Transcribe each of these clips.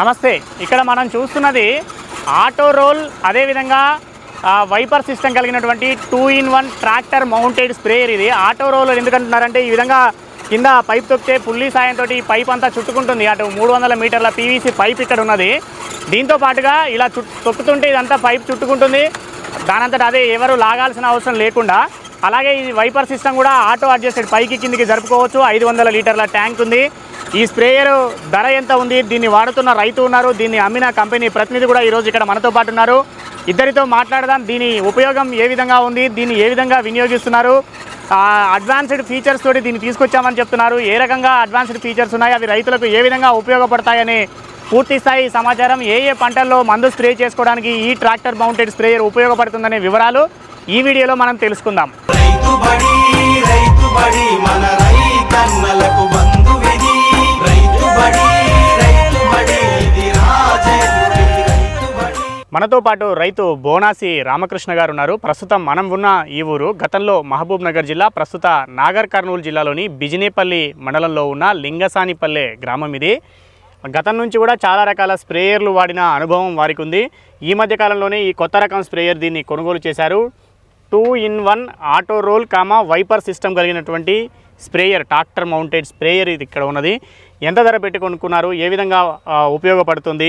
నమస్తే. ఇక్కడ మనం చూస్తున్నది ఆటో రోల్ అదేవిధంగా వైపర్ సిస్టమ్ కలిగినటువంటి two in one tractor mounted sprayer ఇది. ఆటో రోల్ ఎందుకంటున్నారంటే ఈ విధంగా కింద పైప్ తొక్కితే పుల్లి సాయంతో ఈ పైప్ అంతా చుట్టుకుంటుంది. అటు మూడు వందల మీటర్ల పీవీసీ పైప్ ఇక్కడ ఉన్నది. దీంతో పాటుగా ఇలా చుట్టు తొక్కుతుంటే ఇదంతా పైప్ చుట్టుకుంటుంది. దానంతట అదే ఎవరు లాగాల్సిన అవసరం లేకుండా అలాగే ఈ వైపర్ సిస్టమ్ కూడా ఆటో అడ్జస్టెడ్ పైకి కిందికి జరుపుకోవచ్చు. ఐదు వందల లీటర్ల ట్యాంక్ ఉంది. ఈ స్ప్రేయర్ ధర ఎంత ఉంది? దీన్ని వాడుతున్న రైతు ఉన్నారు. దీన్ని అమ్మిన కంపెనీ ప్రతినిధి కూడా ఈరోజు ఇక్కడ మనతో పాటు ఉన్నారు. ఇద్దరితో మాట్లాడదాం. దీని ఉపయోగం ఏ విధంగా ఉంది? దీన్ని ఏ విధంగా వినియోగిస్తున్నారు? అడ్వాన్స్డ్ ఫీచర్స్ తోటి దీన్ని తీసుకొచ్చామని చెప్తున్నారు. ఏ రకంగా అడ్వాన్స్డ్ ఫీచర్స్ ఉన్నాయి? అవి రైతులకు ఏ విధంగా ఉపయోగపడతాయని పూర్తి స్థాయి సమాచారం ఏ ఏ పంటల్లో మందు స్ప్రే చేసుకోవడానికి ఈ ట్రాక్టర్ మౌంటెడ్ స్ప్రేయర్ ఉపయోగపడుతుందనే వివరాలు ఈ వీడియోలో మనం తెలుసుకుందాం. మనతో పాటు రైతు బోనాసి రామకృష్ణ గారు ఉన్నారు. ప్రస్తుతం మనం ఉన్న ఈ ఊరు గతంలో మహబూబ్ నగర్ జిల్లా ప్రస్తుత నాగర్ కర్నూలు జిల్లాలోని బిజినేపల్లి మండలంలో ఉన్న లింగసానిపల్లె గ్రామం ఇది. గతం నుంచి కూడా చాలా రకాల స్ప్రేయర్లు వాడిన అనుభవం వారికి ఉంది. ఈ మధ్య కాలంలోనే ఈ కొత్త రకం స్ప్రేయర్ దీన్ని కొనుగోలు చేశారు. Two in one auto roll comma wiper system కలిగినటువంటి స్ప్రేయర్ ట్రాక్టర్ మౌంటెడ్ స్ప్రేయర్ ఇది ఇక్కడ ఉన్నది. ఎంత ధర పెట్టి కొనుక్కున్నారు? ఏ విధంగా ఉపయోగపడుతుంది?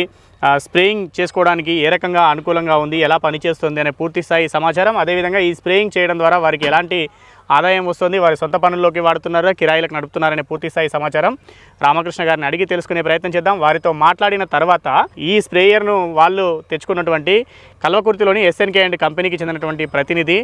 స్ప్రేయింగ్ చేసుకోవడానికి ఏ రకంగా అనుకూలంగా ఉంది? ఎలా పనిచేస్తుంది? అనే పూర్తి స్థాయి సమాచారం అదేవిధంగా ఈ స్ప్రేయింగ్ చేయడం ద్వారా వారికి ఎలాంటి ఆదాయం వస్తుంది. వారి సొంత పనుల్లోకి వాడుతున్నారా. కిరాయిలకు నడుపుతున్నారనే పూర్తి స్థాయి సమాచారం రామకృష్ణ గారిని అడిగి తెలుసుకునే ప్రయత్నం చేద్దాం. వారితో మాట్లాడిన తర్వాత ఈ స్ప్రేయర్ను వాళ్ళు తెచ్చుకున్నటువంటి కల్వకుర్తిలోని ఎస్ఎన్కే అండ్ కంపెనీకి చెందినటువంటి ప్రతినిధి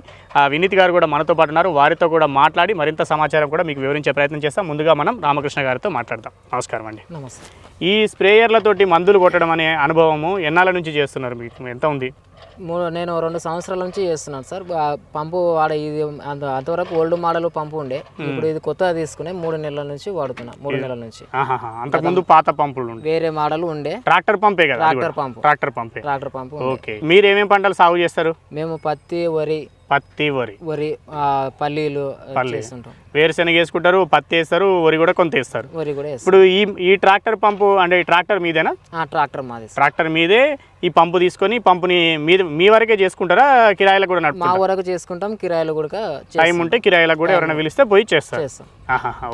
వినీత్ గారు కూడా మనతో పాటు ఉన్నారు. వారితో కూడా మాట్లాడి మరింత సమాచారం కూడా మీకు వివరించే ప్రయత్నం చేస్తాం. ముందుగా మనం రామకృష్ణ గారితో మాట్లాడదాం. నమస్కారం అండి. నమస్తే. ఈ స్ప్రేయర్లతోటి మందులు కొట్టడం అనే అనుభవము ఎన్నాళ్ళ నుంచి చేస్తున్నారు మీకు? ఎంత ఉంది? మూడు నేను రెండు సంవత్సరాల నుంచి చేస్తున్నాను సార్. పంపు వాడ ఇది అంత అంతవరకు ఓల్డ్ మోడల్ పంపు ఉండే. ఇప్పుడు ఇది కొత్తగా తీసుకుని మూడు నెలల నుంచి వాడుతున్నా మూడు నెలల నుంచి. అంతకుముందు పాత పంపులు వేరే మోడల్ ఉండే. ట్రాక్టర్ పంపే కదా ట్రాక్టర్. పంపు. ట్రాక్టర్ పంపే. Tractor pump. ఓకే. మీరు ఏమేమి పంటలు సాగు చేస్తారు? మేము పత్తి వరి. పత్తి వరి. వరి పల్లీలు పల్లి. వేరుశనగ వేసుకుంటారు పత్తి వేస్తారు వరి కూడా కొంత వేస్తారు. వరి కూడా వేస్తాం ఇప్పుడు ఈ ఈ ట్రాక్టర్ పంపు అంటే ఈ ట్రాక్టర్ మీదేనా? ట్రాక్టర్ మాది. ట్రాక్టర్ మీదే ఈ పంపు తీసుకొని పంపుని మీద మీ వరకే చేసుకుంటారా? కిరాయిలకు కూడా మా నడుపుతారా వరకు చేసుకుంటాం కిరాయిలు కూడా. టైం ఉంటే కిరాయిలకు కూడా ఎవరైనా పిలిస్తే పోయి చేస్తారు.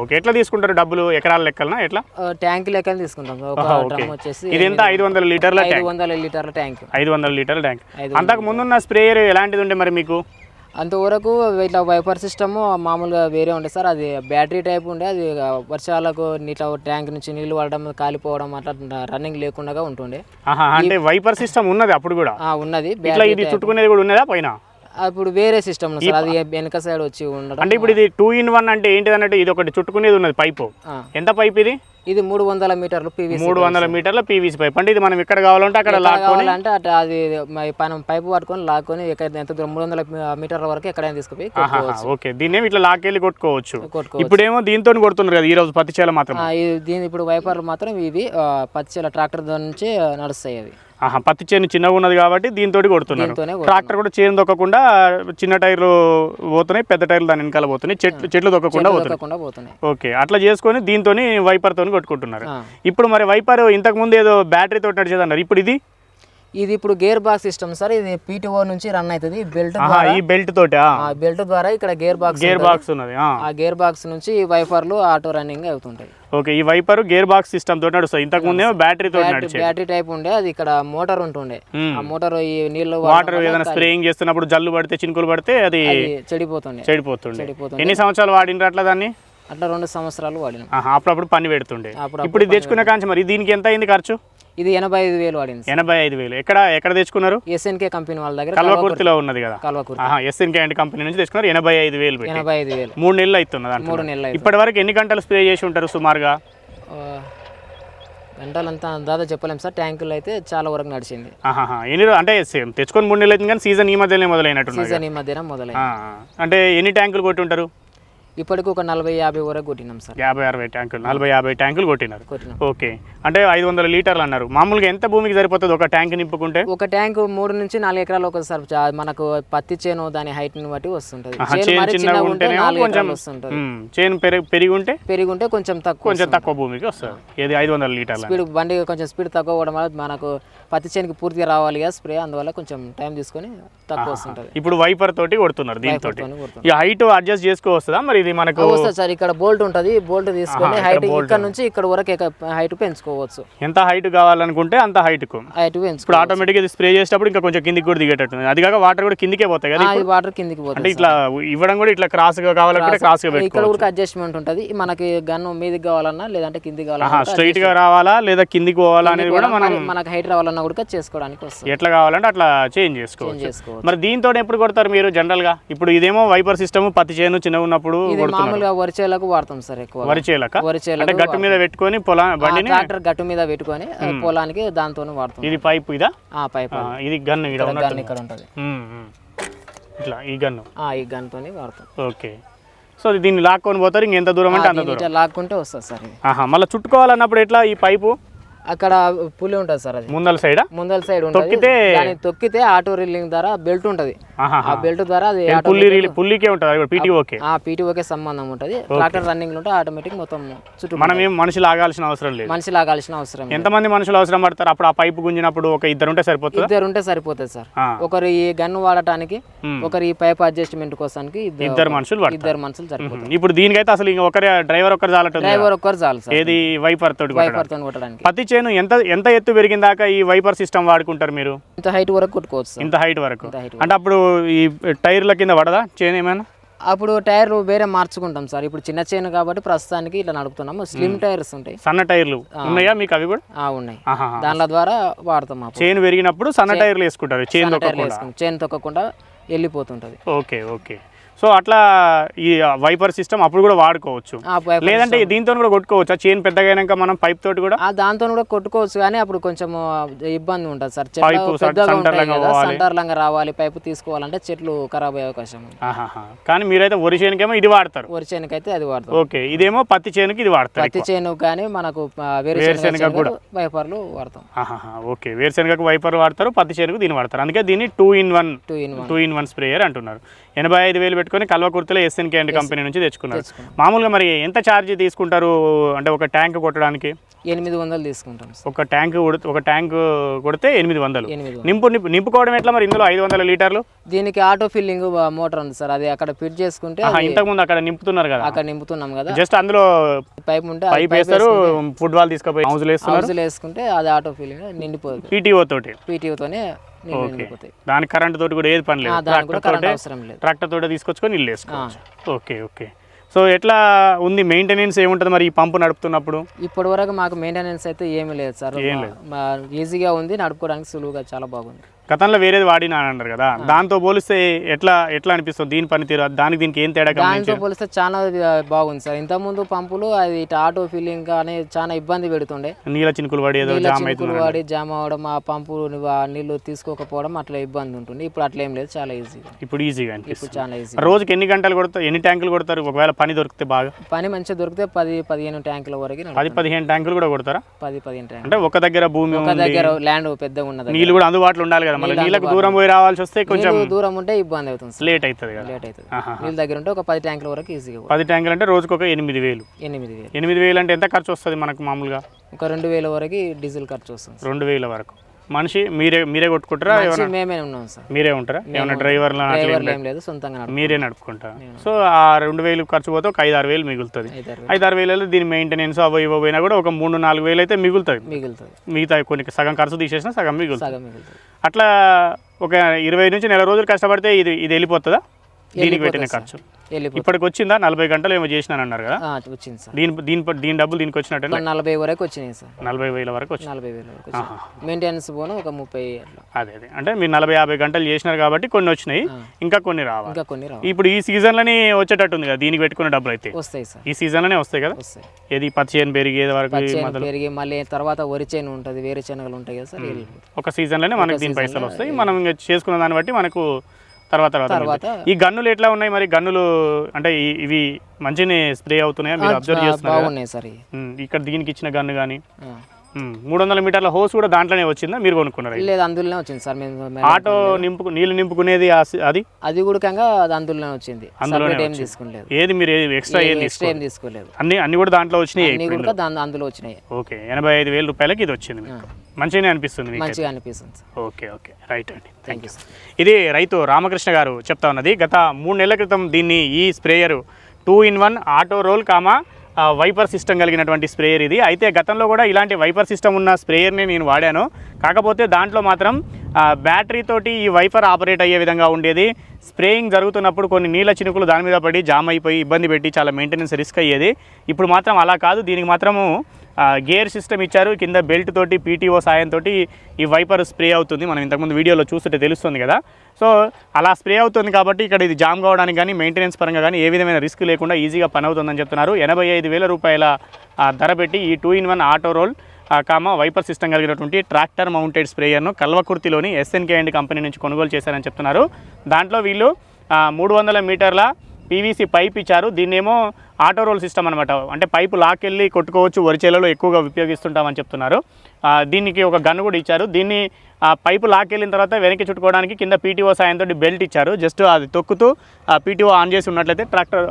ఓకే. ఎట్లా తీసుకుంటారు డబ్బులు? ఎకరాల లెక్కలనా? ఎట్లా? ట్యాంక్ లెక్కలు తీసుకుంటాం. వచ్చేసి ఇది ఎంత? ఐదు వందల లీటర్ల ఐదు ట్యాంక్? వందల లీటర్ల ట్యాంక్. ఐదు వందల లీటర్ల ట్యాంక్. అంతకు ముందున్న స్ప్రేయర్ ఎలాంటిది ఉండే మరి మీకు? అంతవరకు ఇట్లా వైపర్ సిస్టమ్ మామూలుగా వేరే ఉండే సార్. అది బ్యాటరీ టైప్ ఉండే. అది వర్షాలకు ఇట్లా ట్యాంక్ నుంచి నీళ్ళు పడడం కాలిపోవడం అట్లా రన్నింగ్ లేకుండా ఉంటుండే. అంటే వైపర్ సిస్టమ్ ఉన్నది అప్పుడు కూడా? ఉన్నది. ఇట్లా ఇది చుట్టుకునేది కూడా ఉన్నదా పైన? అప్పుడు వేరే సిస్టమ్ సార్. అది వెనక సైడ్ వచ్చి ఉండడం. అంటే ఇప్పుడు ఇది టూ ఇన్ వన్ అంటే ఏంటిది అన్నట్టు ఇది ఒకటి చుట్టుకునేది ఉన్నది పైపు ఎంత పైప్ ఇది? ఇది మూడు వందల మీటర్లు పీవీసీ మూడు వందల మీటర్ల పీవీసీ పైప్. అంటే ఇది మనం ఎక్కడ కావాలంటే అక్కడ లాక్కొని కావాలంటే అట్లా అది మన పైపు పట్టుకొని లాక్కొని ఎంత దూరం మూడు వందల మీటర్ల వరకు ఎక్కడైనా తీసుకుపోయి ఓకే. దీన్ని ఇట్లా లాక్కెళ్ళి కొట్టుకోవచ్చు? ఇప్పుడేమో దీంతో కొడుతున్నారు కదా ఈ రోజు పత్తి చేల మాత్రం. దీని ఇప్పుడు వైపర్లు మాత్రం ఇవి ఆ, పచ్చిల ట్రాక్టర్ నుంచి నడుస్తాయి అవి. ఆహా పత్తి చేను చిన్నగా ఉన్నది కాబట్టి దీంతో కొడుతున్నారు. ట్రాక్టర్ కూడా చేను దొక్కకుండా చిన్న టైర్లు పోతున్నాయి పెద్ద టైర్లు దాని వెనకాల పోతున్నాయి చెట్లు చెట్లు దొక్కకుండా పోతున్నాయి. ఓకే అట్లా చేసుకొని దీంతో వైపర్తో కొట్టుకుంటున్నారు. ఇప్పుడు మరి వైపర్ ఇంతకు ముందు ఏదో బ్యాటరీ తోటి నడిచేది అన్నారు ఇప్పుడు ఇది? ఇది ఇప్పుడు గేర్ బాక్స్ సిస్టమ్ సార్. ఇది పీటీఓ నుంచి రన్ అవుతుంది. బెల్ట్ ఈ బెల్ట్ తోటి? ఆ బెల్ట్ ద్వారా ఇక్కడ గేర్ బాక్స్ గేర్ బాక్స్ ఉన్నది ఆ. గేర్ బాక్స్ నుంచి వైఫర్లు ఆటో రన్నింగ్ అవుతుంటాయి. ఓకే ఈ వైపర్ గేర్ బాక్స్ సిస్టమ్ తోటి నడుస్తుంది ఇంతకు ముందేమో బ్యాటరీ తోటి నడిచేది. బ్యాటరీ టైప్ ఉండే. అది ఇక్కడ మోటార్ ఉంటుండే. మ్మ్. ఆ మోటార్ ఈ నీళ్ళు వాటర్ ఏదైనా స్ప్రేయింగ్ చేస్తున్నప్పుడు జల్లు పడితే చినుకులు పడితే అది చెడిపోతుండే. చెడిపోతుండే. చెడిపోతుండే. ఎన్ని సంవత్సరాలు వాడినరు అట్లా దాన్ని? అట్లా రెండు సంవత్సరాలు వాడినాం. అప్పుడప్పుడు పని పెడుతుండే. ఇప్పుడు ఇది తెచ్చుకున్న కాంచి మరి దీనికి ఎంత అయింది ఖర్చు? ఇది ఎనభై ఐదు వేలు వాడింది ఎనభై ఐదు వేలు. ఎక్కడ ఎక్కడ తెచ్చుకున్నారు? ఎస్ఎన్కే కంపెనీ వాళ్ళ దగ్గర కల్వకుర్తిలో ఉన్నది కదా. కల్వకుర్తి. ఎస్ఎన్కే అండ్ కంపెనీ నుంచి తెచ్చుకున్నారు. ఎనభై ఐదు వేలు ఎనభై ఐదు వేలు. మూడు నెలలు అవుతున్నది మూడు నెలలు ఇప్పటి వరకు ఎన్ని గంటలు స్ప్రే చేసి ఉంటారు సుమారుగా? గంటలంతా దాదాపు చెప్పలేం సార్. ట్యాంకులు అయితే చాలా వరకు నడిచింది. ఎన్ని అంటే సేమ్ తెచ్చుకొని మూడు నెలలు అవుతుంది కానీ సీజన్ ఈ మధ్యలోనే మొదలైనట్టున్నది సీజన్ ఈ మధ్యన మొదలైంది. అంటే ఎన్ని ట్యాంకులు కొట్టి ఉంటారు? ఇప్పటికి ఒక నలభై యాభై వరకు కొట్టినాం సార్. యాభై అరవై ట్యాంకులు నలభై యాభై ట్యాంకులు కొట్టినారు. కొట్టినాం. ఓకే. అంటే ఐదు వందల లీటర్లు అన్నారు. మామూలుగా ఎంత భూమికి సరిపోతుంది ఒక ట్యాంక్ నింపుకుంటే? ఒక ట్యాంక్ మూడు నుంచి నాలుగు ఎకరాలు ఒకసారి చా- మనకు పత్తి చేను దాని హైట్ని బట్టి వస్తుంటది. చేను పెరిగి ఉంటే పెరిగి ఉంటే కొంచెం తక్కువ కొంచెం తక్కువ భూమికి వస్తుంది. ఏది ఐదు వందల లీటర్లు స్పీడ్ బండి కొంచెం స్పీడ్ తక్కువ అవ్వడం వల్ల మనకు పత్తి చేనుకి పూర్తిగా రావాలి కదా స్ప్రే అందువల్ల కొంచెం టైం తీసుకొని తక్కువ వస్తుంటది. ఇప్పుడు వైపర్ తోటి కొడుతున్నారు దీంతో. ఈ హైట్ అడ్జస్ట్ చేసుకోవస్తుందా మరి ఇది మనకు వస్తుంది సార్ ఇక్కడ బోల్ట్ ఉంటది బోల్ట్ తీసుకొని హైట్ ఇక్కడ నుంచి ఇక్కడ వరకు హైట్ పెంచుకోవచ్చు. ఎంత హైట్ కావాలనుకుంటే అంత హైట్కు. హైట్ ఇప్పుడు ఆటోమేటిక్ ఇది స్ప్రే చేసేటప్పుడు ఇంకా కొంచెం కిందికి కూడా దిగేటట్టుంది. అది కాక వాటర్ కూడా కిందికే పోతాయి కదా వాటర్ కిందికి అంటే పోతుంది ఇట్లా ఇవ్వడం కూడా ఇట్లా క్రాస్గా కావాలంటే క్రాస్గా ఇక్కడ కూడా అడ్జస్ట్మెంట్ ఉంటది. మనకి గన్ మీదకి కావాలన్నా లేదంటే కిందికి కావాలన్నా స్ట్రైట్గా రావాలా లేదా కిందికి పోవాలా అనేది కూడా మనం మనకి హైట్ రావాలన్నా కూడా చేసుకోవడానికి వస్తుంది. ఎట్లా కావాలంటే అట్లా చేంజ్ చేసుకోవచ్చు. మరి దీంతో ఎప్పుడు కొడతారు మీరు జనరల్గా? ఇప్పుడు ఇదేమో వైపర్ సిస్టమ్ పత్తి చేను చిన్నగా ఉన్నప్పుడు మామూలుగా వరిచేలకు వాడతాం సార్ ఎక్కువ. వరి చేలక అంటే వరిచేలకు గట్టు మీద పెట్టుకొని పొలా బండిని ట్రాక్టర్ గట్టు మీద పెట్టుకొని పొలానికి దాంతోనే వాడతాం. ఇది పైపు ఇదా? ఆ పైప్. ఇది గన్ ఇక్కడ ఉంటది. ఇట్లా ఈ గన్ను. ఆ, ఈ గన్ తోని వాడతాం. ఓకే. సో దీన్ని లాక్కొని పోతారు ఇంకెంత దూరం అంటే అంత దూరం? లాక్కుంటే వస్తుంది సార్ మళ్ళీ చుట్టుకోవాలన్నప్పుడు ఎట్లా ఈ పైపు? అక్కడ పులి ఉంటుంది సార్ అది. ముందల సైడా? ముందల సైడ్ ఉంటుంది. తొక్కితే దాన్ని తొక్కితే ఆటో రిల్లింగ్ ద్వారా బెల్ట్ ఉంటది. ఆ బెల్ట్ ద్వారా అది పుల్లి పుల్లికే ఉంటుంది అది పీటీ ఓకే ఆ పీటీఓకే సంబంధం ఉంటుంది. ట్రాక్టర్ రన్నింగ్ ఉంటే ఆటోమేటిక్ మొత్తం చుట్టూ మనం ఏం మనిషి లాగాల్సిన అవసరం లేదు. మనిషి లాగాల్సిన అవసరం లేదు. ఎంతమంది మనుషులు అవసరం పడతారు? అప్పుడు ఆ పైపు గుంజినప్పుడు ఒక ఇద్దరు ఉంటే సరిపోతుందా? ఇద్దరు ఉంటే సరిపోతుంది సార్. ఒకరు ఈ గన్ వాడటానికి. ఒకరు ఈ పైప్ అడ్జస్ట్మెంట్ కోసానికి ఇద్దరు మనుషులు ఇద్దరు మనుషులు సరిపోతారు. ఉహు. ఇప్పుడు దీనికైతే అసలు ఇంకా ఒకరే డ్రైవర్ ఒక్కరు చాలట్లేదు డ్రైవర్ ఒక్కరు చాలు సార్. ఏది? వైపర్ తోటి. వైపర్తో కొట్టడానికి. పత్తి చేను ఎంత ఎంత ఎత్తు పెరిగిన దాకా ఈ వైపర్ సిస్టమ్ వాడుకుంటారు మీరు? ఇంత హైట్ వరకు కొట్టుకోవచ్చు ఇంత హైట్ వరకు. అంటే అప్పుడు ఈ టైర్ల కింద పడదా చేను ఏమైనా? అప్పుడు టైర్ వేరే మార్చుకుంటాం సార్ ఇప్పుడు చిన్న చైన్ కాబట్టి ప్రస్తుతానికి ఇట్లా నడుపుతున్నాము. స్లిమ్ టైర్స్ ఉంటాయి. సన్న టైర్లు ఉన్నాయా మీకు అవి కూడా? ఉన్నాయి. దానిల ద్వారా వాడతాం చైన్ పెరిగినప్పుడు సన్న టైర్లు వేసుకుంటారు చైన్ చైన్ తొక్కకుండా వెళ్ళిపోతుంటది. Okay okay. సో అట్లా ఈ వైపర్ సిస్టమ్ అప్పుడు కూడా వాడుకోవచ్చు. లేదంటే దీంతో కూడా కొట్టుకోవచ్చు? ఆ చైన్ పెద్దగా అయినాక మనం పైప్ తోటి కూడా? దాంతో కూడా కొట్టుకోవచ్చు కానీ అప్పుడు కొంచెం ఇబ్బంది ఉంటుంది సార్. సెంటర్లంగా రావాలి పైపు తీసుకోవాలంటే చెట్లు ఖరాబ్ అయ్యే అవకాశం. కానీ మీరైతే వరి చేనుకేమో ఇది వాడతారు. వరి చేనుకైతే అది వాడతాం ఓకే ఇదేమో పత్తి చేనుకి ఇది వాడతారు పత్తి చేను కానీ మనకు వేరుశెనగ కూడా. వైపర్లు వాడతాం. ఓకే. వేరుశెనగకు వైపర్ వాడతారు పత్తి చేనుకు దీన్ని వాడతారు. అందుకే దీన్ని two in one two in one two in one sprayer అంటున్నారు. ఎనభై ఐదు వేలు పెట్టుకొని కల్వకుర్తిలో ఎస్ఎన్కే అండ్ కంపెనీ నుంచి తెచ్చుకున్నారు. తెచ్చుకున్నాం. మామూలుగా మరి ఎంత ఛార్జ్ తీసుకుంటారు? అంటే ఒక ట్యాంక్ కొట్టడానికి? ఎనిమిది వందలు తీసుకుంటాం ఒక ట్యాంక్ ఒక ట్యాంక్ కొడితే ఎనిమిది వందలు. నింపు నింపు- నింపుకోవడం ఎట్లా మరి ఇందులో ఐదు వందల లీటర్లు? దీనికి ఆటో ఫిల్లింగ్ మోటార్ ఉంది సార్. అది అక్కడ ఫిట్ చేసుకుంటే ఆహా, అది ఇంతకుముందు అక్కడ నింపుతున్నారు కదా. అక్కడ నింపుతున్నాం కదా. జస్ట్ అందులో పైప్ ఉంటే పైప్ వేస్తారు ఫుట్బాల్ తీసుకుపోయి హౌజులు హౌస్లో వేసుకుంటే అది ఆటో ఫిల్లింగ్ నిండిపోతుంది పీటీఓ తోటి. పీటీఓతోనే నిండిపోతాయి దానికి కరెంట్ తోటి కూడా ఏది పని లేదు? ట్రాక్టర్ తోటే అవసరం లేదు. ట్రాక్టర్ తోటే తీసుకొచ్చుకొని ఇల్లు వేసుకోవచ్చు. Okay okay. సో ఎట్లా ఉంది మెయింటెనెన్స్ ఏముంటుంది మరి ఈ పంపు నడుపుతున్నప్పుడు? ఇప్పటి వరకు మాకు మెయింటెనెన్స్ అయితే ఏమీ లేదు సార్. ఈజీగా ఉంది. నడుపుకోవడానికి సులువుగా చాలా బాగుంది. గతంలో వేరేది వాడినా అని కదా. దాంతో పోలిస్తే ఎట్లా ఎట్లా అనిపిస్తుంది? దీని పనితీరు దానికి దీనికి ఏం తేడా దాంతో గమనించారు? పోలిస్తే చాలా బాగుంది సార్. ఇంతకుముందు పంపులు అది ఆటో ఫిల్లింగ్ కానీ చాలా ఇబ్బంది పెడుతుండే. నీళ్ళ చినుకులు పడి ఏదో నీళ్ళ జామ్ చినుకులు అవుతుంది వాడి జామ్ అవ్వడం ఆ పంపు ఆ నీళ్ళు తీసుకోకపోవడం అట్లా ఇబ్బంది ఉంటుంది ఇప్పుడు అట్లా ఏం లేదు చాలా ఈజీగా ఇప్పుడు ఈజీగా ఇప్పుడు చాలా ఈజీ రోజుకి ఎన్ని గంటలు కొడతారు ఎన్ని ట్యాంకులు కొడతారు? ఒకవేళ పని దొరికితే బాగా. పని మంచిగా దొరికితే పది పదిహేను ట్యాంకుల వరకు. పది పదిహేను ట్యాంకులు కూడా కొడతారా? పది పదిహేను ట్యాంకులు. అంటే ఒక దగ్గర భూమి ఒక దగ్గర ల్యాండ్ పెద్దగా ఉన్నది నీళ్ళు కూడా అందుబాటులో ఉండాలి కదా మళ్ళీ నీళ్ళకు దూరం పోయి రావాల్సి వస్తే కొంచెం దూరం ఉంటే ఇబ్బంది అవుతుంది లేట్ అవుతుంది కదా. లేట్ అవుతుంది. నీళ్ళ దగ్గర ఉంటే ఒక పది ట్యాంకుల వరకు ఈజీగా. పది ట్యాంకులు అంటే రోజుకు ఒక ఎనిమిది వేలు. ఎనిమిది వేలు. ఎనిమిది వేలు అంటే ఎంత ఖర్చు వస్తుంది మనకు మామూలుగా? ఒక రెండు వేల వరకు డీజిల్ ఖర్చు వస్తుంది. రెండు వేల వరకు. మనిషి మీరే మీరే కొట్టుకుంటారా? ఏమైనా మేమే ఉన్నాం సార్. మీరే ఉంటారా? ఏమైనా డ్రైవర్లు లేదు? సొంతంగా మీరే నడుపుకుంటారా? సో ఆ రెండు వేలు ఖర్చు పోతే ఒక ఐదు ఆరు వేలు మిగులుతుంది. ఐదారు ఐదు ఆరు వేలలో దీని మెయింటెనెన్స్ అవి ఇవ్వ పోయినా కూడా ఒక మూడు నాలుగు వేలు అయితే మిగులుతుంది. మిగులుతుంది. మిగతా కొన్ని సగం ఖర్చు తీసేసినా సగం మిగులుతుంది. సగం మిగులుతుంది. అట్లా ఒక ఇరవై నుంచి నెల రోజులు కష్టపడితే ఇది ఇది వెళ్ళిపోతుందా? దీనికి పెట్టిన ఖర్చు. ఇప్పటికి వచ్చిందా నలభై గంటలు ఏమో చేసినాను అన్నారు కదా. వచ్చింది సార్. దీని దీని దీని డబ్బులు దీనికి వచ్చినట్టు నలభై వరకు వచ్చినాయి సార్. నలభై వేల వరకు వచ్చింది నలభై వేల వరకు మెయింటెనెన్స్ పోను ఒక ముప్పై అదే అదే. అంటే మీరు నలభై యాభై గంటలు చేసినారు కాబట్టి కొన్ని వచ్చినాయి ఇంకా కొన్ని రావాలి. ఇంకా కొన్ని రావు ఇప్పుడు ఈ సీజన్లోనే వచ్చేటట్టు ఉంది కదా దీనికి పెట్టుకున్న డబ్బులు అయితే వస్తాయి సార్. ఈ సీజన్లోనే వస్తాయి కదా? వస్తాయి. ఏది పచ్చి చేను పెరిగేది వరకు పెరిగి మళ్ళీ తర్వాత వరి చేను ఉంటుంది వేరే శనగలు ఉంటాయి కదా సార్ ఒక సీజన్లోనే మనకి దీని పైసలు వస్తాయి. మనం చేసుకున్న దాన్ని బట్టి మనకు తర్వాత. ఈ గన్నులు ఎట్లా ఉన్నాయి మరి గన్నులు అంటే ఇవి మంచిగానే స్ప్రే అవుతున్నాయా మీరు అబ్జర్వ్ చేస్తున్నారు సార్. ఇక్కడ దీనికి ఇచ్చిన గన్ను కానీ. మూడు వందల మీటర్ల హోస్ కూడా దాంట్లోనే వచ్చిందా? మీరు కొనుక్కున్నారు లేదు అందులోనే వచ్చింది సార్. మేము ఆటో నింపు నీళ్ళు నింపుకునేది అది? అది కూడా అందులోనే వచ్చింది. అందులోనే. తీసుకోలేదు. ఏది మీరు ఎక్స్ట్రా ఏం తీసుకోలేదు? అన్ని అన్ని కూడా దాంట్లో వచ్చినాయి అన్ని కూడా దాని అందులో వచ్చినాయి. ఓకే ఎనభై ఐదు వేల రూపాయలకి ఇది వచ్చింది మంచిగానే అనిపిస్తుంది మంచిగా అనిపిస్తుంది ఓకే ఓకే. రైట్ అండి. థ్యాంక్ యూ సార్ ఇది రైతు రామకృష్ణ గారు చెప్తా ఉన్నది. గత మూడు నెలల క్రితం దీన్ని ఈ sprayer. Two in one auto roll comma? Wiper system కలిగినటువంటి స్ప్రేయర్ ఇది. అయితే గతంలో కూడా ఇలాంటి వైపర్ సిస్టమ్ ఉన్న స్ప్రేయర్ని నేను వాడాను. కాకపోతే దాంట్లో మాత్రం బ్యాటరీ తోటి ఈ వైపర్ ఆపరేట్ అయ్యే విధంగా ఉండేది. స్ప్రేయింగ్ జరుగుతున్నప్పుడు కొన్ని నీళ్ళ చినుకులు దాని మీద పడి జామ్ అయిపోయి ఇబ్బంది పెట్టి చాలా మెయింటెనెన్స్ రిస్క్ అయ్యేది. ఇప్పుడు మాత్రం అలా కాదు. దీనికి మాత్రము గేర్ సిస్టమ్ ఇచ్చారు. కింద బెల్ట్ తోటి పీటీఓ సాయంతో ఈ వైపర్ స్ప్రే అవుతుంది. మనం ఇంతకుముందు వీడియోలో చూస్తుంటే తెలుస్తుంది కదా. సో అలా స్ప్రే అవుతుంది కాబట్టి ఇక్కడ ఇది జామ్ కావడానికి కానీ మెయింటెనెన్స్ పరంగా కానీ ఏ విధమైన రిస్క్ లేకుండా ఈజీగా పని అవుతుందని చెప్తున్నారు. ఎనభై ఐదు వేల రూపాయల ధర పెట్టి ఈ two in one auto roll comma wiper system కలిగినటువంటి ట్రాక్టర్ మౌంటెడ్ స్ప్రేయర్ను కల్వకుర్తిలోని ఎస్ఎన్కే అండ్ కంపెనీ నుంచి కొనుగోలు చేశారని చెప్తున్నారు. దాంట్లో వీళ్ళు మూడు వందల మీటర్ల పీవీసీ పైప్ ఇచ్చారు. దీన్నేమో ఆటో రోల్ సిస్టమ్ అనమాట అంటే పైపు లాకెళ్ళి కొట్టుకోవచ్చు వరిచేలలో ఎక్కువగా ఉపయోగిస్తుంటామని చెప్తున్నారు. దీనికి ఒక గన్ కూడా ఇచ్చారు. దీన్ని ఆ పైపు లాకెళ్ళిన తర్వాత వెనక్కి చుట్టుకోవడానికి కింద పీటీఓ సాయంతో బెల్ట్ ఇచ్చారు. జస్ట్ అది తొక్కుతూ ఆ పీటీఓ ఆన్ చేసి ఉన్నట్లయితే ట్రాక్టర్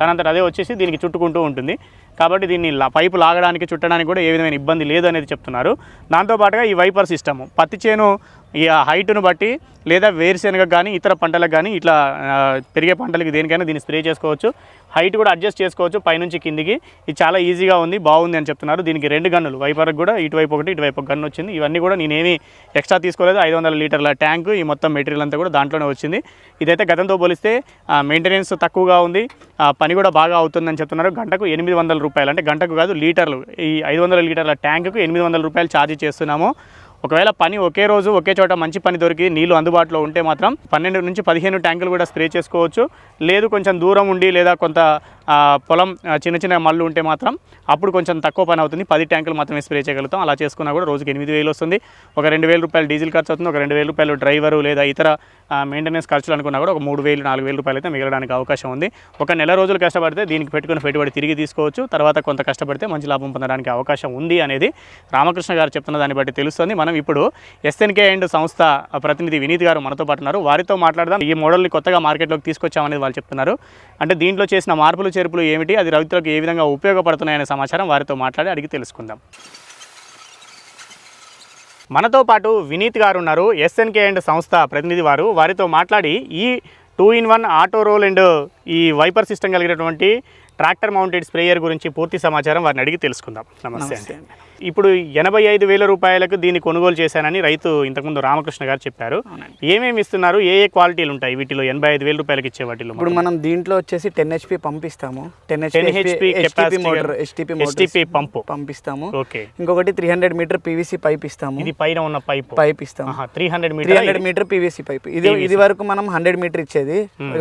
దానంతట అదే వచ్చేసి దీనికి చుట్టుకుంటూ ఉంటుంది. కాబట్టి దీన్ని పైపు లాగడానికి చుట్టడానికి కూడా ఏ విధమైన ఇబ్బంది లేదు అనేది చెప్తున్నారు. దాంతోపాటుగా ఈ వైపర్ సిస్టమ్ పత్తి చేను ఈ హైట్ను బట్టి లేదా వేరుశెనగ కానీ ఇతర పంటలకు కానీ ఇట్లా పెరిగే పంటలకి దేనికైనా దీన్ని స్ప్రే చేసుకోవచ్చు. హైట్ కూడా అడ్జస్ట్ చేసుకోవచ్చు పైనుంచి కిందికి. ఇది చాలా ఈజీగా ఉంది బాగుంది అని చెప్తున్నారు. దీనికి రెండు గన్నులు వైపర్కి కూడా ఇటువైపు ఒకటి ఇటువైపు గన్ను వచ్చింది. ఇవన్నీ కూడా నేనేమి ఎక్స్ట్రా తీసుకోలేదు. ఐదు వందల లీటర్ల ట్యాంక్ ఈ మొత్తం మెటీరియల్ అంతా కూడా దాంట్లోనే వచ్చింది. ఇదైతే గతంతో పోలిస్తే మెయింటెనెన్స్ తక్కువగా ఉంది. ఆ, పని కూడా బాగా అవుతుందని చెప్తున్నారు. గంటకు ఎనిమిది వందల రూపాయలు. అంటే గంటకు కాదు లీటర్లు. ఈ ఐదు వందల లీటర్ల ట్యాంకుకు ఎనిమిది వందల రూపాయలు ఛార్జ్ చేస్తున్నాము. ఒకవేళ పని ఒకే రోజు ఒకే చోట మంచి పని దొరికి నీళ్ళు అందుబాటులో ఉంటే మాత్రం పన్నెండు నుంచి పదిహేను ట్యాంకులు కూడా స్ప్రే చేసుకోవచ్చు. లేదు కొంచెం దూరం ఉండి లేదా కొంత పొలం చిన్న చిన్న మళ్ళు ఉంటే మాత్రం అప్పుడు కొంచెం తక్కువ పని అవుతుంది. పది ట్యాంకులు మాత్రమే స్ప్రే చేయగలుగుతాం. అలా చేసుకున్నా కూడా రోజుకి ఎనిమిది వేలు వస్తుంది. ఒక రెండు వేల రూపాయలు డీజిల్ ఖర్చు అవుతుంది. ఒక రెండు వేల రూపాయలు డ్రైవరు లేదా ఇతర మెయింటెనెన్స్ ఖర్చులు అనుకున్నా కూడా ఒక మూడు వేలు నాలుగు వేల రూపాయలు అయితే మిగలడానికి అవకాశం ఉంది. ఒక నెల రోజులు కష్టపడితే దీనికి పెట్టుకున్న పెట్టుబడి తిరిగి తీసుకోవచ్చు. తర్వాత కొంత కష్టపడితే మంచి లాభం పొందడానికి అవకాశం ఉంది అనేది రామకృష్ణ గారు చెప్తున్న దాన్ని బట్టి తెలుస్తుంది. మనం ఇప్పుడు ఎస్ఎన్కే అండ్ సంస్థ ప్రతినిధి వినీత్ గారు మనతో పాటు ఉన్నారు. వారితో మాట్లాడదాం. ఈ మోడల్ని కొత్తగా మార్కెట్లోకి తీసుకొచ్చామనేది వాళ్ళు చెప్తున్నారు. అంటే దీంట్లో చేసిన మార్పులు చేర్పులు ఏమిటి? అది రైతులకు ఏ విధంగా ఉపయోగపడుతున్నాయనే సమాచారం వారితో మాట్లాడి అడిగి తెలుసుకుందాం. మనతో పాటు వినీత్ గారు ఉన్నారు. ఎస్ఎన్కే అండ్ సంస్థ ప్రతినిధి వారు. వారితో మాట్లాడి ఈ two in one auto roll and ఈ వైపర్ సిస్టమ్ కలిగినటువంటి ట్రాక్టర్ మౌంటెడ్ స్ప్రేయర్ గురించి పూర్తి సమాచారం వారిని అడిగి తెలుసుకుందాం. నమస్తే అండి. ఇప్పుడు ఎనభై ఐదు వేల రూపాయలకు దీన్ని కొనుగోలు చేశానని రైతు ఇంతకుముందు రామకృష్ణ గారు చెప్పారు. ఏమేమి ఇస్తున్నారు? ఏ ఏ క్వాలిటీలు ఉంటాయి? వీటిలో ఎనభై ఐదు వేల రూపాయలకి ఇచ్చే వాటిలో ఇప్పుడు మనం దీంట్లో వచ్చేసి టెన్ హెచ్పి పంపిస్తాము. Ten 10 HP capacity motor STP pump. పంపిస్తాము. ఓకే. ఇంకొకటి three hundred meter PVC pipe ఇస్తాము. ఇది పైన ఉన్న పైప్. పైప్ ఇస్తాము three hundred three meter hundred meter PVC pipe. ఇది ఇది వరకు మనం హండ్రెడ్ మీటర్ ఇచ్చేది.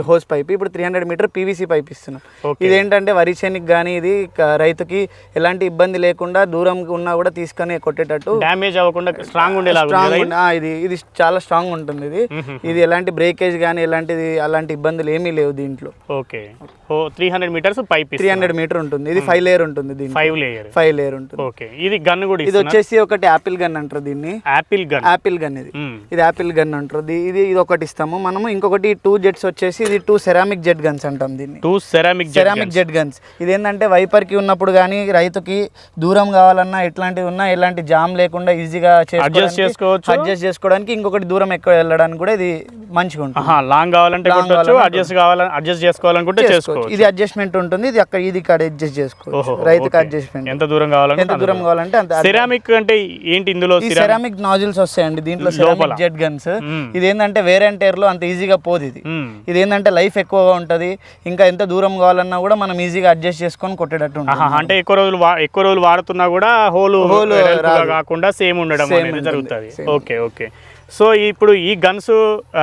Hose pipe. ఇప్పుడు three hundred meter PVC pipe ఇస్తున్నాం. Okay. ఇదేంటంటే వరి చేనికి కానీ ఇది రైతుకి ఎలాంటి ఇబ్బంది లేకుండా దూరం ఉన్నా కూడా తీసుకొని కొట్టేటట్టు డ్యామేజ్ అవ్వకుండా స్ట్రాంగ్ ఉండేలాగా ఉంది స్ట్రాంగ్ కదా ఉండి- ఆ, ఇది ఇది చాలా స్ట్రాంగ్ ఉంటుంది ఇది. ఇది ఎలాంటి బ్రేకేజ్ కానీ ఎలాంటిది అలాంటి ఇబ్బందులు ఏమీ లేవు దీంట్లో. Okay. Oh three hundred meters pipe three hundred meter ఉంటుంది. ఇది ఫైవ్ లేయర్ ఉంటుంది దీనికి ఫైవ్ లేయర్ ఫైవ్ లేయర్ ఉంటుంది. ఓకే. ఇది గన్ కూడా ఇది వచ్చేసి ఒకటి యాపిల్ గన్ అంటారు దీన్ని. యాపిల్ గన్ యాపిల్ గన్ ఇది. ఇది యాపిల్ గన్ అంటారు. ఇది ఇది ఇది ఒకటి ఇస్తాము. మనము ఇంకొకటి టూ జెట్స్ వచ్చేసి ఇది టూ సెరామిక్ జెట్ గన్స్ అంటాం దీన్ని. Two ceramic ceramic jet guns ఇది ఏంటంటే వైపర్కి ఉన్నప్పుడు కానీ రైతుకి దూరం కావాలన్నా ఎట్లాంటివి ఉన్నా ఎలాంటి జామ్ లేకుండా ఈజీగా Adjust చేసుకోవచ్చు. అడ్జస్ట్ చేసుకోవడానికి ఇంకొకటి దూరం ఎక్కువ వెళ్ళడానికి కూడా ఇది మంచిగా ఉంటుంది లాంగ్ కావాలంటే అడ్జస్ట్ కావాలని అడ్జస్ట్ చేసుకోవాలనుకుంటే చేసుకోవచ్చు ఇది అడ్జస్ట్మెంట్ ఉంటుంది ఇది అక్కడ ఇది ఇక్కడ అడ్జస్ట్ చేసుకోవచ్చు రైతుకి. అడ్జస్ట్మెంట్ ఎంత దూరం కావాలంటే ఎంత దూరం కావాలంటే అంత సెరామిక్ అంటే ఏంటి ఇందులో? సెరామిక్ నాజిల్స్ వస్తాయండి దీంట్లో. సెరామిక్ జెట్ గన్స్ మ్మ్. ఇది ఏంటంటే వేరే టైర్లో అంత ఈజీగా పోదు ఇది మ్మ్. ఇది ఏంటంటే లైఫ్ ఎక్కువగా ఉంటది ఇంకా ఎంత దూరం కావాలన్నా కూడా మనం ఈజీగా అడ్జస్ట్ చేసుకొని కొట్టేటట్టు ఉంటుంది అంటే ఎక్కువ రోజులు ఎక్కువ రోజులు వాడుతున్నా కూడా హోల్ హోల్. కాకుండా సేమ్ ఉండడం. జరుగుతుంది. ఓకే ఓకే సో ఇప్పుడు ఈ గన్స్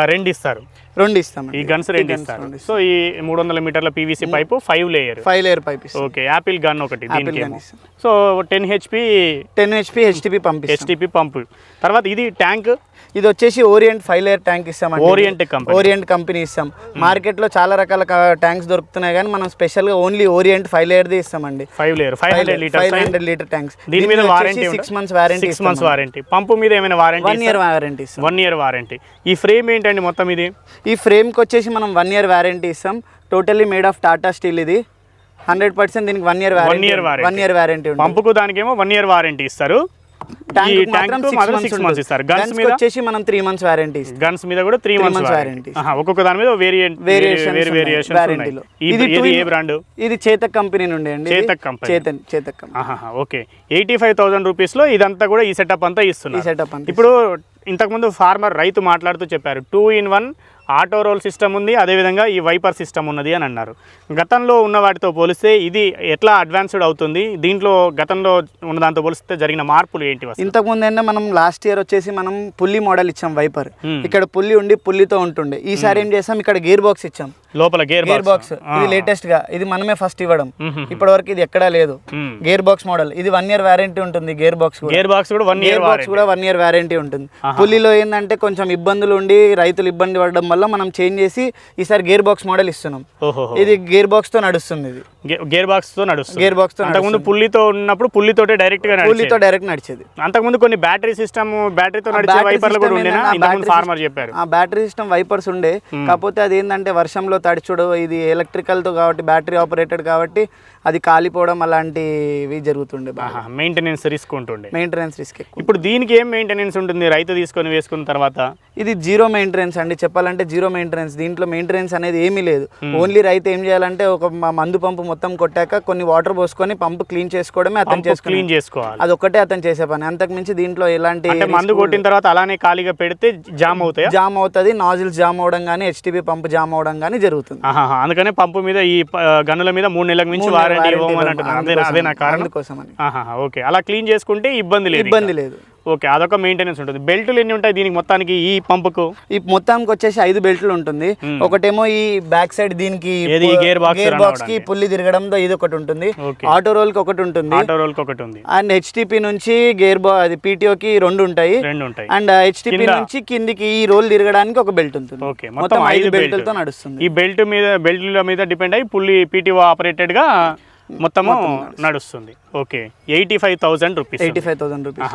రెండు ఇస్తారు రెండు ఈ ఇస్తామండి గన్స్ రెండు ఇస్తారు. సో ఈ మూడు వందల మీటర్ల PVC pipe five layer five layer pipe ఇస్తాం. ఓకే యాపిల్ గన్ ఒకటి ఇస్తాం. So ten HP ten HP HTP పంపిస్తాం హెచ్టిపి పంపు తర్వాత ఇది ట్యాంక్ ఇది వచ్చేసి ఓరియంట్ ఫైవ్ లేయర్ ట్యాంక్ ఇస్తామండి. ఓరియంట్ కంపెనీ ఓరియంట్ కంపెనీ ఇస్తాం. మార్కెట్లో చాలా రకాల ట్యాంక్స్ దొరుకుతున్నాయి కానీ మనం స్పెషల్గా ఓన్లీ ఓరియంట్ ఫైవ్ లేయర్ది ఇస్తామండి. Five layer five hundred five liters hundred liter tanks దీని మీద warranty six months warranty six months warranty pump మీద ఏమైనా వారంటీ వన్ ఇయర్ వారంటీ ఇస్తాం. వన్ ఇయర్ వారంటీ ఈ ఫ్రేమ్ ఏంటండి మొత్తం ఇది? ఈ ఫ్రేమ్కి వచ్చేసి మనం వన్ ఇయర్ వారంటీ ఇస్తాం. Totally made of Tata steel ఇది. హండ్రెడ్ పర్సెంట్ దీనికి one year year warranty. One year warranty పంపుకు దానికేమో వన్ ఇయర్ వారంటీ ఇస్తారు. వచ్చేసి మనం త్రీ మంత్స్ వారంటీ గన్స్ మీద కూడా త్రీ మంత్స్ వారంటీ. ఒక్కొక్క దాని మీద వేరియంట్ వేరియేషన్స్ వేరే వేరియేషన్స్ ఉన్నాయి. వారంటీలో ఈ- ఇది ఏ బ్రాండ్ ఇది చేతక్ కంపెనీ నుండి అండి. Chetak company. Chetan Chetak company. Okay. Eighty five thousand రూపీస్లో ఇదంతా కూడా ఈ సెటప్ అంతా ఈ ఇస్తున్నారు. సెటప్ ఇప్పుడు ఇంతకుముందు ఫార్మర్ రైతు మాట్లాడుతూ చెప్పారు two in one auto roll system ఉంది అదేవిధంగా ఈ వైపర్ సిస్టమ్ ఉన్నది అని అన్నారు. గతంలో ఉన్న వాటితో పోలిస్తే ఇది ఎట్లా అడ్వాన్స్డ్ అవుతుంది? దీంట్లో గతంలో ఉన్న దాంతో పోలిస్తే జరిగిన మార్పులు ఏంటి అసలు? ఇంతకు ముందు ఏంటంటే మనం లాస్ట్ ఇయర్ వచ్చేసి మనం పుల్లి మోడల్ ఇచ్చాం వైపర్. ఇక్కడ పుల్లి ఉండి పుల్లితో ఉంటుండే. ఈసారి ఏం చేసాం? ఇక్కడ గేర్ బాక్స్ ఇచ్చాం. లోపల గేర్ గేర్ బాక్స్ ఇది లేటెస్ట్గా. ఇది మనమే ఫస్ట్ ఇవ్వడం. ఇప్పటి వరకు ఇది ఎక్కడా లేదు. గేర్ బాక్స్ మోడల్ ఇది వన్ ఇయర్ వారంటీ ఉంటుంది గేర్ బాక్స్ గేర్ బాక్స్ కూడా వన్ ఇయర్ బాక్స్ కూడా వన్ ఇయర్ వారంటీ ఉంటుంది. పుల్లిలో ఏంటంటే కొంచెం ఇబ్బందులు ఉండి రైతులు ఇబ్బంది పడడం వల్ల మనం చేంజ్ చేసి ఈసారి గేర్ బాక్స్ మోడల్ ఇస్తున్నాం ఇది గేర్ బాక్స్తో నడుస్తుంది ఇది. గేర్ బాక్స్తో నడుస్తుంది. గేర్ బాక్స్తో అంతకుముందు పుల్లితో ఉన్నప్పుడు పుల్లితోటే డైరెక్ట్గా. పుల్లితో డైరెక్ట్ నడిచేది. అంతకుముందు కొన్ని బ్యాటరీ సిస్టమ్ బ్యాటరీతో నడిచే వైపర్లు కూడా ఉండేనా? ఫార్మర్ చెప్పారు. ఆ బ్యాటరీ సిస్టమ్ వైపర్స్ ఉండే. కాకపోతే అది ఏంటంటే వర్షంలో తడిచుడు ఇది ఎలక్ట్రికల్తో కాబట్టి బ్యాటరీ ఆపరేటెడ్ కాబట్టి అది కాలిపోవడం అలాంటివి జరుగుతుండే బాగా. మెయింటెనెన్స్ రిస్క్ ఉంటుండే. మెయింటెనెన్స్ రిస్క్ ఎక్కువ. ఇప్పుడు దీనికి ఏం మెయింటెనెన్స్ ఉంటుంది? రైతు తీసుకొని వేసుకున్న తర్వాత? ఇది జీరో మెయింటెనెన్స్ అండి. చెప్పాలంటే జీరో మెయింటెనెన్స్ దీంట్లో మెయింటెనెన్స్ అనేది ఏమీ లేదు. ఓన్లీ రైతు ఏం చేయాలంటే ఒక మందు పంపు మొత్తం కొట్టాక కొన్ని వాటర్ పోసుకొని పంపు క్లీన్ చేసుకోవడమే అతను క్లీన్ చేసుకుని చేసుకోవాలి. అది ఒక్కటే అతను చేసే పని. అంతకు మించి దీంట్లో ఎలాంటి అంటే మందు కొట్టిన తర్వాత అలానే ఖాళీగా పెడితే జామ్ అవుతాయా? జామ్ అవుతుంది నాజిల్స్ జామ్ అవడం కానీ హెచ్టిపి పంప్ జామ్ అవడం కానీ జరుగుతుంది. అందుకనే పంపు మీద ఈ గన్నుల మీద మూడు నెలలకు మించి నెలల వారంటీ ఇవ్వమని. అంటున్నారు అదే అదే నా కారణం అందుకోసమని ఆహాహా, ఓకే అలా క్లీన్ చేసుకుంటే ఇబ్బంది లేదు ఇబ్బంది. లేదు ఓకే అదొక మెయింటెనెన్స్ ఉంటుంది. బెల్టులు ఎన్ని ఉంటాయి దీనికి మొత్తానికి ఈ పంపుకు? ఈ మొత్తానికి వచ్చేసి ఐదు బెల్ట్లు ఉంటుంది. ఒకటేమో ఈ బ్యాక్ సైడ్ దీనికి గేర్ బాక్స్కి. పుల్లి తిరగడంతో ఇది ఒకటి ఉంటుంది. ఆటో రోల్కి ఒకటి ఉంటుంది. ఆటో రోల్కి ఒకటి ఉంది. అండ్ హెచ్టిపి నుంచి గేర్ బా అది PTO కి రెండు ఉంటాయి. రెండు ఉంటాయి. And HTP? నుంచి కిందికి ఈ రోల్ తిరగడానికి ఒక బెల్ట్ ఉంటుంది. ఓకే. మొత్తం ఐదు. బెల్ట్లతో నడుస్తుంది. ఈ బెల్ట్ మీద బెల్ట్ల మీద డిపెండ్ అయ్యి పుల్లి పీటీఓ ఆపరేటెడ్గా మొత్తము నడుస్తుంది. Okay eighty five thousand rupees eighty five thousand rupees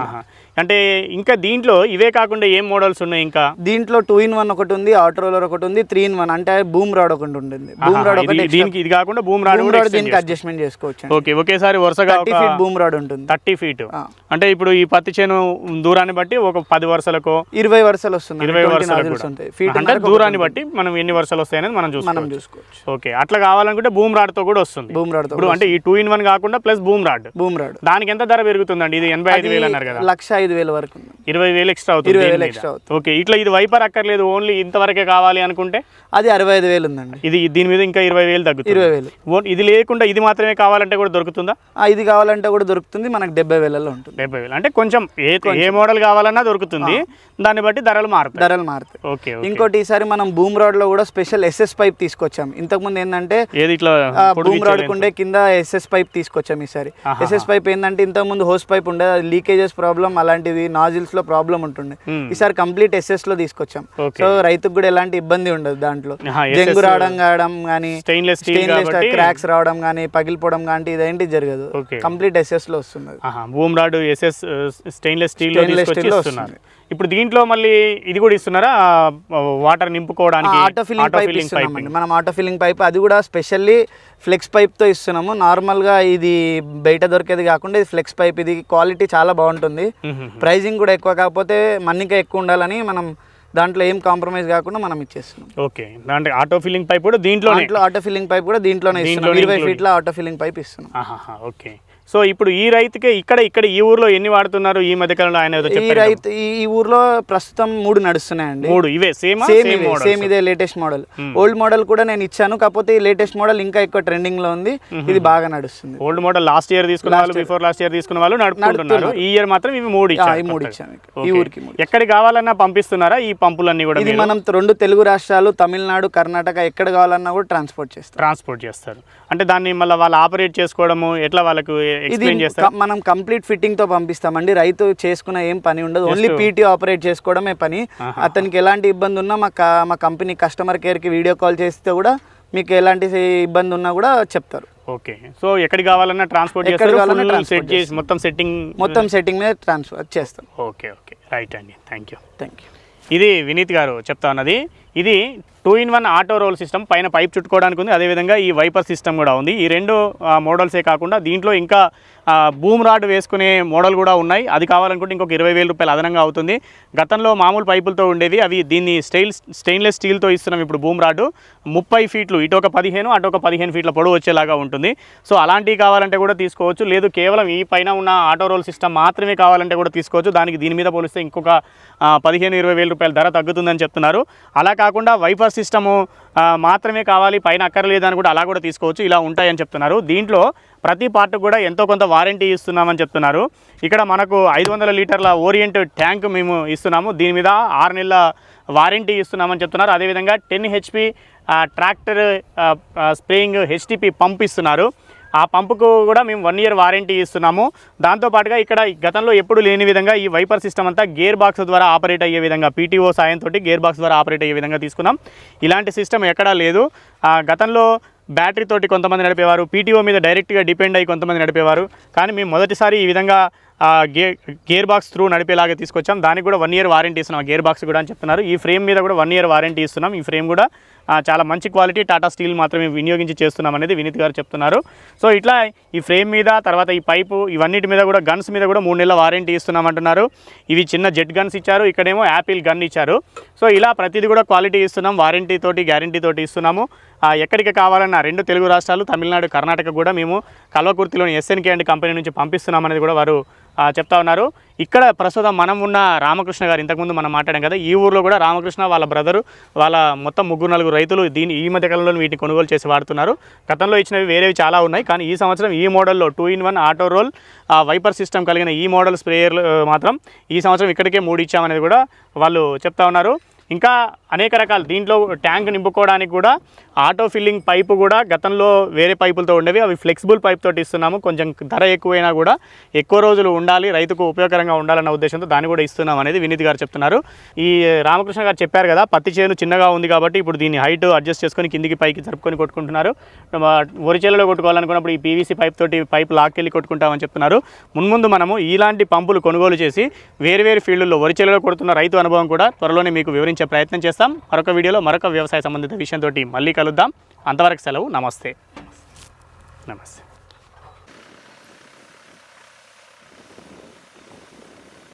అంటే ఇంకా దీంట్లో ఇవే కాకుండా ఏం మోడల్స్ ఉన్నాయి ఇంకా? దీంట్లో టూ ఇన్ వన్ ఒకటి ఉంది ఆటో రోలర్ ఒకటి ఉంది త్రీ ఇన్ వన్ అంటే బూమ్ రాడ్ ఒకటి ఉంటుంది. బూమ్ రాడ్ ఇది- ఒకటి దీనికి ఇది కాకుండా భూమి రాడు రాడ్ దీనికి అడ్జస్ట్మెంట్ చేసుకోవచ్చు ఓకే ఒకేసారి వరుసగా థర్టీ ఫీట్ బూమ్ రాడ్ ఉంటుంది. Thirty feet. అంటే ఇప్పుడు ఈ పత్తి చేను దూరాన్ని బట్టి ఒక పది వరుసలకో ఇరవై వరుసలు వస్తుంది ఇరవై 20 వరుసలకు nozzles కూడా. ఉంటాయి. ఫీట్ అంటే దూరాన్ని బట్టి మనం ఎన్ని వరుసలు వస్తాయనేది మనం చూసుకోవచ్చు. ఓకే అట్లా కావాలనుకుంటే భూమి రాడ్తో కూడా వస్తుంది. బూమ్ రాడ్తో ఇప్పుడు అంటే ఈ టూ ఇన్ వన్ కాకుండా ప్లస్ భూమి రాడ్. బూమ్ రాడ్ దానికి ఎంత ధర పెరుగుతుందండి? ఇది ఎనభై ఐదు వేలు అన్నారు కదా. లక్ష ఐదు వేల వరకు ఇరవై వేలు ఎక్స్ట్రా అవుతుంది ఇరవై వేలు మీద. extra అవుతుంది. ఓకే ఇట్లా ఇది వైపర్ అక్కర్లేదు ఓన్లీ ఇంతవరకే కావాలి అనుకుంటే? అది అరవై ఐదు వేలు ఉందండి. ఇది దీని మీద ఇంకా ఇరవై వేలు తగ్గుతుంది. ఇరవై వేలు. ఇది లేకుండా ఇది మాత్రమే కావాలంటే కూడా దొరుకుతుందా? ఇది కావాలంటే కూడా దొరుకుతుంది మనకు డెబ్బై వేలలో ఉంటుంది. డెబ్బై వేలు. అంటే కొంచెం ఏ ఏ మోడల్ కావాలన్నా దొరుకుతుంది. దాన్ని బట్టి ధరలు మారుతాయి. ధరలు మారుతాయి. ఓకే. ఇంకోటి ఈసారి మనం బూమ్ రాడ్లో కూడా స్పెషల్ ఎస్ఎస్ పైప్ తీసుకొచ్చాం. ఇంతకుముందు ఏంటంటే ఏది ఇట్లా బూమ్ రాడ్ కుండే కింద ఎస్ఎస్ పైప్ తీసుకొచ్చాం ఈసారి. ఎస్ఎస్ పైప్ ఏంటంటే ఇంతకు ముందు హోస్ పైప్ ఉండే లీకేజెస్ ప్రాబ్లం అలాంటివి నాజిల్స్లో ప్రాబ్లం ఉంటుండే. ఈసారి కంప్లీట్ ఎస్ఎస్లో తీసుకొచ్చాం. సో రైతుకు కూడా ఎలాంటి ఇబ్బంది ఉండదు దాంట్లో జంగు రావడం కావడం కానీ స్టెయిన్లెస్ స్టీల్ క్రాక్స్ రావడం కానీ పగిలిపోవడం కానీ ఇదేంటి జరగదు. కంప్లీట్ ఎస్ఎస్లో వస్తుంది అది. ఆహా, boom rod SS stainless steel తీసుకొచ్చి steel లో ఇస్తున్నారు ఇప్పుడు దీంట్లో మళ్ళీ ఇది కూడా ఇస్తున్నారా? వాటర్ నింపుకోవడానికి ఆటో ఫిల్లింగ్ పైప్. మనం ఆటో ఫిల్లింగ్ పైప్ అది కూడా స్పెషల్లీ ఫ్లెక్స్ పైప్తో ఇస్తున్నాము. నార్మల్గా ఇది బయట దొరికేది కాకుండా ఇది ఫ్లెక్స్ పైప్ ఇది క్వాలిటీ చాలా బాగుంటుంది. ప్రైజింగ్ కూడా ఎక్కువ కాకపోతే మన్నిక ఎక్కువ ఉండాలని మనం దాంట్లో ఏం కాంప్రమైజ్ కాకుండా మనం ఇచ్చేస్తున్నాం. ఓకే. అంటే ఆటో ఫిల్లింగ్ పైప్ కూడా దాంట్లో ఆటో ఫిల్లింగ్ పైప్ కూడా దీంట్లోనే ఇస్తున్నాం. ఇరవై. ఫీట్ల ఆటో ఫిల్లింగ్ పైప్ ఇస్తున్నాం. ఓకే. సో ఇప్పుడు ఈ రైతుకే ఇక్కడ ఇక్కడ ఈ ఊర్లో ఎన్ని వాడుతున్నారు? ఈ మధ్యకాలంలో ఆయన ఈ రైతు ఈ ఊర్లో ప్రస్తుతం మూడు నడుస్తున్నాయండి. మూడు ఇవే సేమ్ సేమ్ సేమ్ ఇదే లేటెస్ట్ మోడల్ ఓల్డ్ మోడల్ కూడా నేను ఇచ్చాను కాకపోతే ఈ లేటెస్ట్ మోడల్ ఇంకా ఎక్కువ ట్రెండింగ్లో ఉంది. ఇది బాగా నడుస్తుంది. ఓల్డ్ మోడల్ లాస్ట్ ఇయర్ తీసుకున్న వాళ్ళు బిఫోర్ లాస్ట్ ఇయర్ తీసుకున్న వాళ్ళు నడుపుకుంటున్నారు. ఈ ఇయర్ మాత్రం ఇవి మూడు మూడు. ఇచ్చాను. ఈ. ఊరికి ఎక్కడికి కావాలన్నా పంపిస్తున్నారా? ఈ పంపులన్నీ కూడా ఇది మనం రెండు తెలుగు రాష్ట్రాలు తమిళనాడు కర్ణాటక ఎక్కడ కావాలన్నా కూడా ట్రాన్స్పోర్ట్ చేస్తాం ట్రాన్స్పోర్ట్ చేస్తారు. అంటే దాన్ని మళ్ళీ వాళ్ళు ఆపరేట్ చేసుకోవడము ఎట్లా వాళ్ళకు ఇది మనం కంప్లీట్ ఫిట్టింగ్తో పంపిస్తామండి. రైతు చేసుకున్న ఏం పని ఉండదు. ఓన్లీ పీటీ ఆపరేట్ చేసుకోవడమే పని. అతనికి ఎలాంటి ఇబ్బంది ఉన్నా మా మా కంపెనీ కస్టమర్ కేర్కి వీడియో కాల్ చేస్తే కూడా మీకు ఎలాంటి ఇబ్బంది ఉన్నా కూడా చెప్తారు. ఓకే. సో ఎక్కడికి కావాలన్నా ట్రాన్స్పోర్ట్ transport సెట్ చేసి మొత్తం సెట్టింగ్ మొత్తం సెట్టింగ్ మీద ట్రాన్స్ఫర్ చేస్తాం. Okay okay. రైట్ అండి. థ్యాంక్ యూ థ్యాంక్ యూ ఇది వినీత్ గారు చెప్తా ఉన్నది. ఇది two in one auto roll system పైన పైప్ చుట్టుకోవడానికి ఉంది. అదేవిధంగా ఈ వైపర్ సిస్టమ్ కూడా ఉంది. ఈ రెండు మోడల్సే కాకుండా దీంట్లో ఇంకా ఆ, బూమ్ రాడ్ వేసుకునే మోడల్ కూడా ఉన్నాయి. అది కావాలనుకుంటే ఇంకొక ఇరవై వేల రూపాయలు అదనంగా అవుతుంది. గతంలో మామూలు పైపులతో ఉండేవి. అవి దీన్ని స్టైల్ స్టెయిన్లెస్ స్టీల్తో ఇస్తున్నాం ఇప్పుడు బూమ్ రాడ్ ముప్పై ఫీట్లు ఇటు ఒక పదిహేను అటు ఒక పదిహేను ఫీట్ల పొడవు వచ్చేలాగా ఉంటుంది. సో అలాంటివి కావాలంటే కూడా తీసుకోవచ్చు. లేదు కేవలం ఈ పైన ఉన్న ఆటో రోల్ సిస్టమ్ మాత్రమే కావాలంటే కూడా తీసుకోవచ్చు. దానికి దీని మీద పోలిస్తే ఇంకొక పదిహేను ఇరవై వేల రూపాయల ధర తగ్గుతుందని చెప్తున్నారు. అలా కాకుండా వైఫర్ సిస్టము మాత్రమే కావాలి పైన అక్కర్లేదని కూడా అలా కూడా తీసుకోవచ్చు ఇలా ఉంటాయని చెప్తున్నారు. దీంట్లో ప్రతి పార్ట్ కూడా ఎంతో కొంత వారంటీ ఇస్తున్నామని చెప్తున్నారు. ఇక్కడ మనకు ఐదు వందల లీటర్ల ఓరియంట్ ట్యాంక్ మేము ఇస్తున్నాము. దీని మీద ఆరు నెలల వారంటీ ఇస్తున్నామని చెప్తున్నారు. అదేవిధంగా ten HP tractor spraying HTP pump ఇస్తున్నారు. ఆ పంపుకు కూడా మేము వన్ ఇయర్ వారంటీ ఇస్తున్నాము. దాంతోపాటుగా ఇక్కడ గతంలో ఎప్పుడు లేని విధంగా ఈ వైపర్ సిస్టమ్ అంతా గేర్ బాక్స్ ద్వారా ఆపరేట్ అయ్యే విధంగా పీటీఓ సాయంతో గేర్ బాక్స్ ద్వారా ఆపరేట్ అయ్యే విధంగా తీసుకున్నాం. ఇలాంటి సిస్టమ్ ఎక్కడా లేదు. ఆ, గతంలో బ్యాటరీ తోటి కొంతమంది నడిపేవారు పీటీఓ మీద డైరెక్ట్గా డిపెండ్ అయ్యి కొంతమంది నడిపేవారు. కానీ మేము మొదటిసారి ఈ విధంగా గే గేర్ బాక్స్ త్రూ నడిపేలాగా తీసుకొచ్చాం. దానికి కూడా వన్ ఇయర్ వారంటీ ఇస్తున్నాం. ఆ గేర్ బాక్స్ కూడా అని చెప్తున్నారు. ఈ ఫ్రేమ్ మీద కూడా వన్ ఇయర్ వారంటీ ఇస్తున్నాం. ఈ ఫ్రేమ్ కూడా చాలా మంచి క్వాలిటీ టాటా స్టీల్ మాత్రమే వినియోగించి చేస్తున్నాం అనేది వినీత్ గారు చెప్తున్నారు. సో ఇట్లా ఈ ఫ్రేమ్ మీద తర్వాత ఈ పైపు ఇవన్నిటి మీద కూడా గన్స్ మీద కూడా మూడు నెలల వారంటీ ఇస్తున్నాం అంటున్నారు. ఇవి చిన్న జెట్ గన్స్ ఇచ్చారు. ఇక్కడేమో యాపిల్ గన్ ఇచ్చారు. సో ఇలా ప్రతిదీ కూడా క్వాలిటీ ఇస్తున్నాం. వారంటీ తోటి గ్యారంటీ తోటి ఇస్తున్నాము. ఎక్కడికి కావాలన్నా రెండు తెలుగు రాష్ట్రాలు తమిళనాడు కర్ణాటక కూడా మేము కల్వకుర్తిలోని ఎస్ఎన్కే అండ్ కంపెనీ నుంచి పంపిస్తున్నాం అనేది కూడా వారు చెప్తా ఉన్నారు. ఇక్కడ ప్రస్తుతం మనం ఉన్న రామకృష్ణ గారు ఇంతకుముందు మనం మాట్లాడాం కదా ఈ ఊర్లో కూడా రామకృష్ణ వాళ్ళ బ్రదరు వాళ్ళ మొత్తం ముగ్గురు నలుగురు రైతులు దీని ఈ మధ్యకాలంలో వీటిని కొనుగోలు చేసి వాడుతున్నారు. గతంలో ఇచ్చినవి వేరేవి చాలా ఉన్నాయి కానీ ఈ సంవత్సరం ఈ మోడల్లో two in one auto roll wiper system కలిగిన ఈ మోడల్ స్ప్రేయర్లు మాత్రం ఈ సంవత్సరం ఇక్కడికే మూడు ఇచ్చామనేది కూడా వాళ్ళు చెప్తా ఉన్నారు. ఇంకా అనేక రకాలు. దీంట్లో ట్యాంక్ నింపుకోవడానికి కూడా ఆటో ఫిల్లింగ్ పైపు కూడా గతంలో వేరే పైపులతో ఉండేవి. అవి ఫ్లెక్సిబుల్ పైప్ తోటి ఇస్తున్నాము. కొంచెం ధర ఎక్కువైనా కూడా ఎక్కువ రోజులు ఉండాలి రైతుకు ఉపయోగకరంగా ఉండాలన్న ఉద్దేశంతో దాన్ని కూడా ఇస్తున్నాం అనేది వినీత్ గారు చెప్తున్నారు. ఈ రామకృష్ణ గారు చెప్పారు కదా పత్తి చేను చిన్నగా ఉంది కాబట్టి ఇప్పుడు దీన్ని హైట్ అడ్జస్ట్ చేసుకొని కిందికి పైకి జరుపుకొని కొట్టుకుంటున్నారు. వరిచేలలో కొట్టుకోవాలనుకున్నప్పుడు ఈ పీవీసీ పైప్ తోటి పైప్ లాక్కెళ్ళి కొట్టుకుంటామని చెప్తున్నారు. మున్ముందు మనము ఇలాంటి పంపులు కొనుగోలు చేసి వేరు వేరు ఫీల్డ్లో వరిచేలలో కొడుతున్న రైతు అనుభవం కూడా త్వరలోనే మీకు వివరించే ప్రయత్నం చేస్తాం మరొక వీడియోలో మరొక వ్యవసాయ సంబంధిత విషయంతో మళ్ళీ కలుద్దాం. అంతవరకు సెలవు. నమస్తే. నమస్తే.